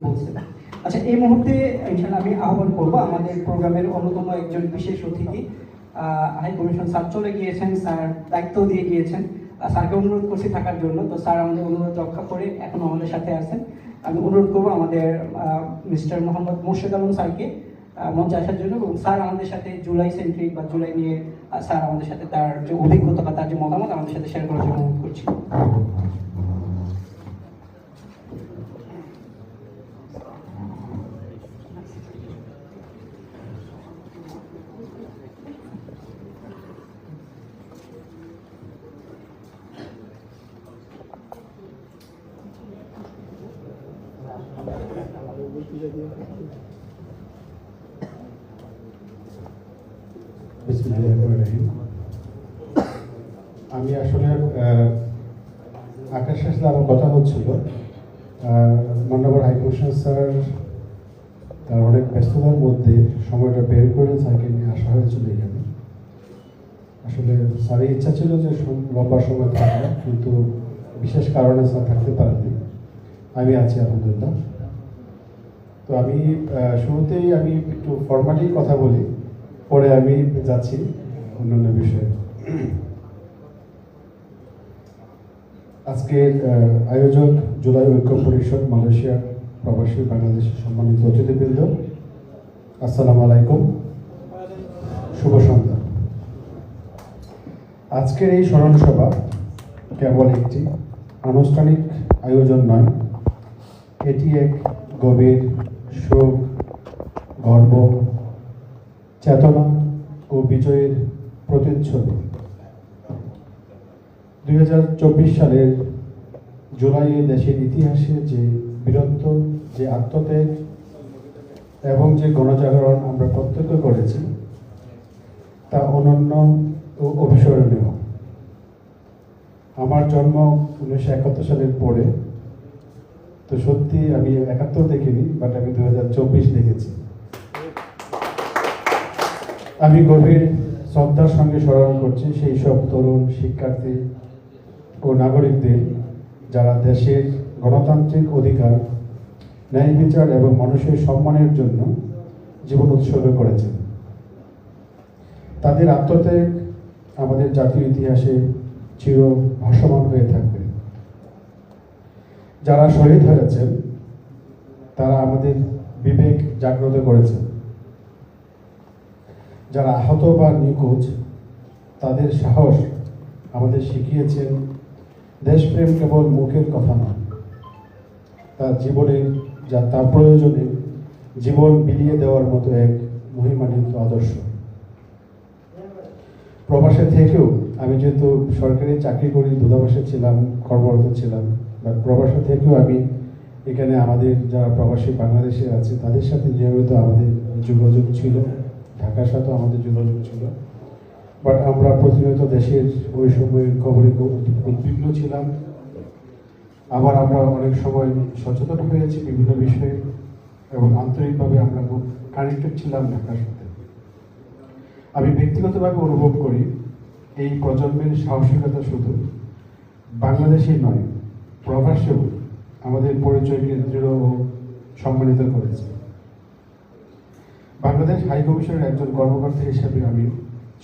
বলছে আচ্ছা এই মুহূর্তে ইনশাল্লাহ আমি আহ্বান করব আমাদের প্রোগ্রামের অন্যতম একজন বিশেষ অতিথি। হাই কমিশন স্যার চলে গিয়েছেন, স্যার দায়িত্ব দিয়ে গিয়েছেন। স্যারকে অনুরোধ করছি থাকার জন্য। তো স্যার আমাদের অনুরোধ রক্ষা করে এখন আমাদের সাথে আছেন। আমি অনুরোধ করব আমাদের মিস্টার মোহাম্মদ মোর্শেদ আলম স্যারকে মঞ্চে আসার জন্য এবং স্যার আমাদের সাথে জুলাই সেন্ট্রিক বা জুলাই নিয়ে স্যার আমাদের সাথে তার যে অভিজ্ঞতা বা তার যে মতামত আমাদের সাথে শেয়ার করার জন্য অনুরোধ করছি। আমি আসলে আকাশের সাথে আমার কথা হচ্ছিল। মান্যবর হাইকমিশন স্যার, তার অনেক ব্যস্ততার মধ্যে সময়টা বের করে স্যারকে নিয়ে আসা হয়েছিল এখানে। আসলে স্যারের ইচ্ছা ছিল যে লম্বা সময় থাকা কিন্তু বিশেষ কারণে স্যার থাকতে পারেননি। আমি আছি, আলহামদুলিল্লাহ। তো আমি শুরুতেই আমি একটু ফর্মালি কথা বলি। পরে আমি যাচ্ছি অন্যান্য বিষয়ে। আজকের আয়োজক জুলাই ঐক্য পরিষদ মালয়েশিয়া প্রবাসী বাংলাদেশের সম্মানিত অতিথিবৃন্দ, আসসালামু আলাইকুম। শুভ সন্ধ্যা। আজকের এই স্মরণ সভা কেবল একটি আনুষ্ঠানিক আয়োজন নয়, এটি এক গভীর শোক, গর্ব চেতনা ও বিজয়ের প্রতিচ্ছবি। দুই হাজার চব্বিশ সালের জুলাইয়ে দেশের ইতিহাসে যে বীরত্ব, যে আত্মত্যাগ এবং যে গণজাগরণ আমরা প্রত্যক্ষ করেছি, তা অনন্য ও অবিস্মরণীয়। আমার জন্ম উনিশশো একাত্তর সালের পরে, তো সত্যি আমি একাত্তর দেখিনি বাট আমি দু হাজার চব্বিশ দেখেছি। আমি গভীর শ্রদ্ধার সঙ্গে স্মরণ করছি সেই সব তরুণ শিক্ষার্থী ও নাগরিকদের যারা দেশের গণতান্ত্রিক অধিকার, ন্যায় বিচার এবং মানুষের সম্মানের জন্য জীবন উৎসর্গ করেছেন। তাদের আত্মত্যাগ আমাদের জাতীয় ইতিহাসে চির ভাসমান হয়ে থাকবে। যারা শহীদ হয়েছেন, তারা আমাদের বিবেক জাগ্রত করেছেন। যারা আহত বা নিখোঁজ, তাদের সাহস আমাদের শিখিয়েছেন, দেশপ্রেম কেবল মুখের কথা নয় তার জীবনে যা তার প্রয়োজনে জীবন বিলিয়ে দেওয়ার মতো এক মহিমান্বিত আদর্শ। প্রবাসে থেকেও আমি যেহেতু সরকারি চাকরি করি, দূতাবাসে ছিলাম, কর্মরত ছিলাম, বা প্রবাসে থেকেও আমি এখানে আমাদের যারা প্রবাসী বাংলাদেশে আছে, তাদের সাথে নিয়মিত আমাদের যোগাযোগ ছিল। ঢাকার সাথেও আমাদের যোগাযোগ ছিল। বাট আমরা প্রতিনিয়ত দেশের ওই সময়ের খবরে উদ্বিগ্ন ছিলাম। আবার আমরা অনেক সময় সচেতন হয়েছি বিভিন্ন বিষয়ে এবং আন্তরিকভাবে আমরা খুব কানেক্টেড ছিলাম ঢাকার সাথে। আমি ব্যক্তিগতভাবে অনুভব করি, এই প্রজন্মের সাহসিকতা শুধু বাংলাদেশেই নয়, প্রবাসেও আমাদের পরিচয়কে দৃঢ় সম্মানিত করেছে। বাংলাদেশ হাই কমিশনের একজন কর্মকর্তা হিসেবে আমি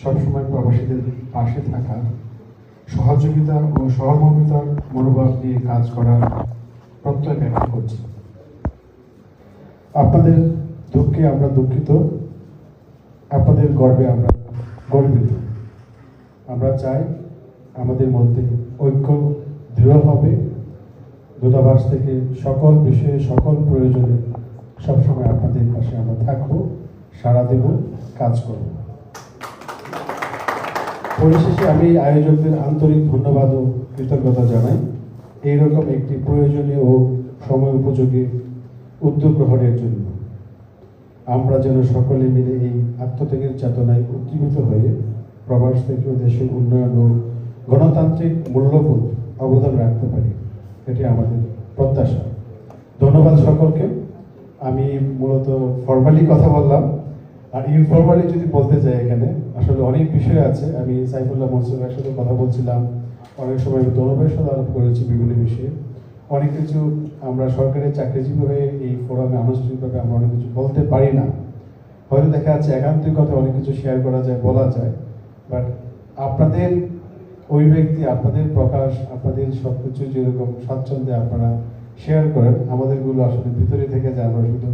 সবসময় প্রবাসীদের পাশে থাকা, সহযোগিতা ও সহমর্মিতার মনোভাব নিয়ে কাজ করার প্রত্যয় ব্যক্ত করছি। আপনাদের দুঃখে আমরা দুঃখিত, আপনাদের গর্বে আমরা গর্বিত। আমরা চাই আমাদের মধ্যে ঐক্য দৃঢ় হবে। দূতাবাস থেকে সকল বিষয়ে সকল প্রয়োজনে সবসময় আপনাদের পাশে আমরা থাকব। সারা দেব, কাজ করব। পরিশেষে আমি আয়োজকদের আন্তরিক ধন্যবাদ ও কৃতজ্ঞতা জানাই। এইরকম একটি প্রয়োজনীয় ও সময় উপযোগী উদ্যোগ গ্রহণের জন্য। আমরা যেন সকলে মিলে এই আত্মত্যাগের চেতনায় উজ্জীবিত হয়ে প্রবাস থেকেও দেশের উন্নয়ন ও গণতান্ত্রিক মূল্যবোধ অবদান রাখতে পারি, এটি আমাদের প্রত্যাশা। ধন্যবাদ সকলকে। আমি মূলত ফর্মালি কথা বললাম। আর ইনফর্মালি যদি বলতে চাই এখানে, আসলে অনেক বিষয় আছে। আমি সাইফুল্লাহ মনসুরের সাথে কথা বলছিলাম। অনেক সময় আমি তরুণের সাথে আলাপ করেছি বিভিন্ন বিষয়ে। অনেক কিছু আমরা সরকারি চাকরিজীবী হয়ে এই ফোরামে আনুষ্ঠানিকভাবে আমরা অনেক কিছু বলতে পারি না। হয়তো দেখা যাচ্ছে একান্তিক কথা অনেক কিছু শেয়ার করা যায়, বলা যায়। বাট আপনাদের ওই ব্যক্তি আপনাদের প্রকাশ, আপনাদের সব কিছু যেরকম স্বাচ্ছন্দ্যে আপনারা শেয়ার করেন, আমাদেরগুলো আসলে ভিতরে থেকে যে আমরা শুধু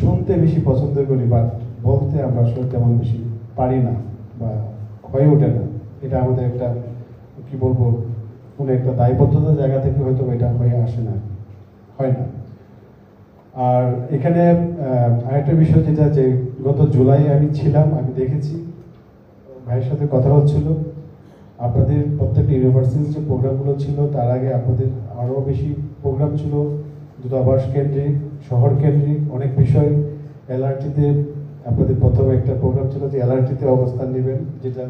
শুনতে বেশি পছন্দ করি বাট বলতে আমরা আসলে তেমন বেশি পারি না বা হয়ে ওঠে না। এটা আমাদের একটা, কি বলব কোনো একটা দায়বদ্ধতার জায়গা থেকে হয়তো এটা হয়ে আসে না, হয় না। আর এখানে আরেকটা বিষয় যেটা যে গত জুলাই আমি ছিলাম, আমি দেখেছি, ভাইয়ের সাথে কথা হচ্ছিল। আপনাদের প্রত্যেকটা ইউনিভার্সিটির যে প্রোগ্রামগুলো ছিল, তার আগে আপনাদের আরও বেশি প্রোগ্রাম ছিল। দূতাবাস কেন্দ্রিক, শহর কেন্দ্রিক, অনেক বিষয় এলআরটিতে আপনাদের প্রথমে একটা প্রোগ্রাম ছিল যে এলআরটিতে অবস্থান নেবেন, যেটা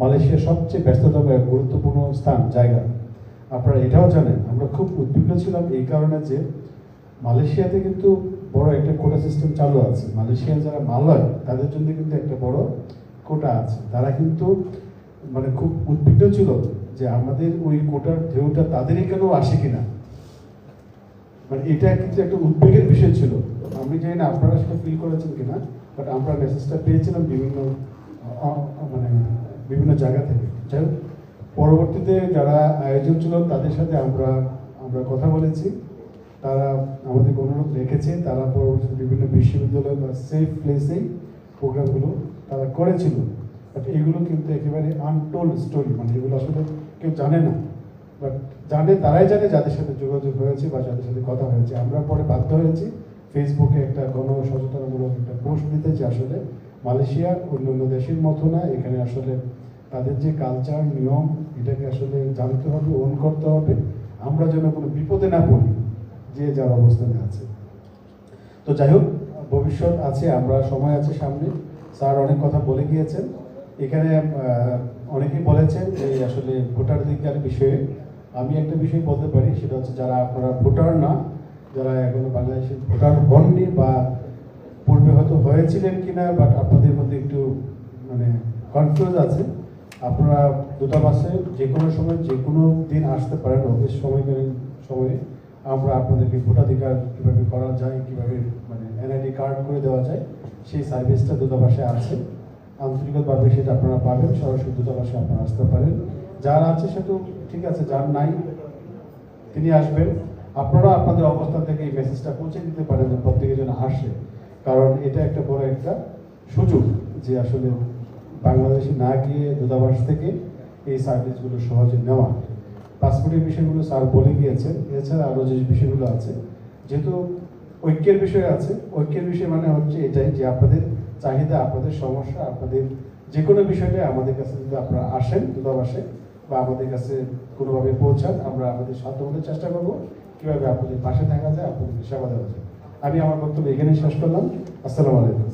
মালয়েশিয়ার সবচেয়ে ব্যস্ততম এক গুরুত্বপূর্ণ স্থান, জায়গা। আপনারা এটাও জানেন, আমরা খুব উদ্বিগ্ন ছিলাম এই কারণে যে মালয়েশিয়াতে কিন্তু বড় একটা কোটা সিস্টেম চালু আছে। মালয়েশিয়ার যারা মালয় তাদের জন্য কিন্তু একটা বড় কোটা আছে। তারা কিন্তু মানে খুব উদ্বিগ্ন ছিল যে আমাদের ওই কোটার ঢেউটা তাদেরই কেন আসে কিনা। মানে এটা কিন্তু একটা উদ্বেগের বিষয় ছিল। আমি জানি না আপনারা সেটা ফিল করেছেন কিনা বাট আমরা মেসেজটা পেয়েছিলাম বিভিন্ন মানে বিভিন্ন জায়গা থেকে। যাই হোক, পরবর্তীতে যারা আয়োজক ছিল তাদের সাথে আমরা আমরা কথা বলেছি। তারা আমাদেরকে অনুরোধ রেখেছে তারা পরবর্তীতে বিভিন্ন বিশ্ববিদ্যালয় বা সেফ প্লেসেই প্রোগ্রামগুলো তারা করেছিল। বাট এগুলো কিন্তু একেবারে আনটোল্ড স্টোরি মানে এগুলো আসলে কেউ জানে না। বাট জানে তারাই জানে যাদের সাথে যোগাযোগ হয়েছে বা যাদের সাথে কথা হয়েছে। আমরা পরে বাধ্য হয়েছি। ফেসবুকে একটা গণ সচেতনমূলক একটা পোস্ট দিতে যে আসলে মালয়েশিয়া অন্যান্য দেশের মতো না, এখানে আসলে তাদের যে কালচার, নিয়ম, এটাকে আসলে জানতে হবে, ওন করতে হবে। আমরা যেন কোনো বিপদে না পড়ি যে যার অবস্থানে আছে। তো যাই হোক, ভবিষ্যৎ আছে, আমরা সময় আছে সামনে। স্যার অনেক কথা বলে গিয়েছেন। এখানে অনেকেই বলেছেন যে আসলে ভোটাধিকার বিষয়ে। আমি একটা বিষয় বলতে পারি, সেটা হচ্ছে যারা আপনারা ভোটার না যারা এখনও বাংলাদেশে ভোটার হননি বা পূর্বে হয়তো হয়েছিলেন কিনা বাট আপনাদের মধ্যে একটু মানে কনফিউজ আছে। আপনারা দূতাবাসে যে কোনো সময়, যে কোনো দিন আসতে পারেন অফিস সময়কালীন সময়ে। আমরা আপনাদেরকে ভোটাধিকার কীভাবে করা যায়, কীভাবে মানে এনআইডি কার্ড করে দেওয়া যায়, সেই সার্ভিসটা দূতাবাসে আছে। আন্তরিকভাবে সেটা আপনারা পাবেন, সরাসরি দূতাবাসে আপনারা আসতে পারেন। যার আছে সে তো ঠিক আছে, যার নাই, তিনি আসবেন। আপনারা আপনাদের অবস্থান থেকে এই মেসেজটা পৌঁছে দিতে পারেন যে প্রত্যেকে যেন আসে কারণ এটা একটা বড় একটা সুযোগ যে আসলে বাংলাদেশে না গিয়ে দূতাবাস থেকে এই সার্ভিসগুলো সহজে নেওয়া। পাসপোর্টের বিষয়গুলো স্যার বলে গিয়েছেন। এছাড়া আরও যে বিষয়গুলো আছে, যেহেতু ঐক্যের বিষয় আছে, ঐক্যের বিষয় মানে হচ্ছে এটাই যে আপনাদের চাহিদা, আপনাদের সমস্যা, আপনাদের যে কোনো বিষয়টা আমাদের কাছে যদি আপনারা আসেন দূতাবাসে বা আমাদের কাছে কোনোভাবে পৌঁছান, আমরা আমাদের সাধ্যমতো চেষ্টা করব। কীভাবে আপনাদের পাশে থাকা যায়, আপনাদের সেবা দেওয়া যায়। আমি আমার বক্তব্য এখানেই শেষ করলাম। আসসালামু আলাইকুম।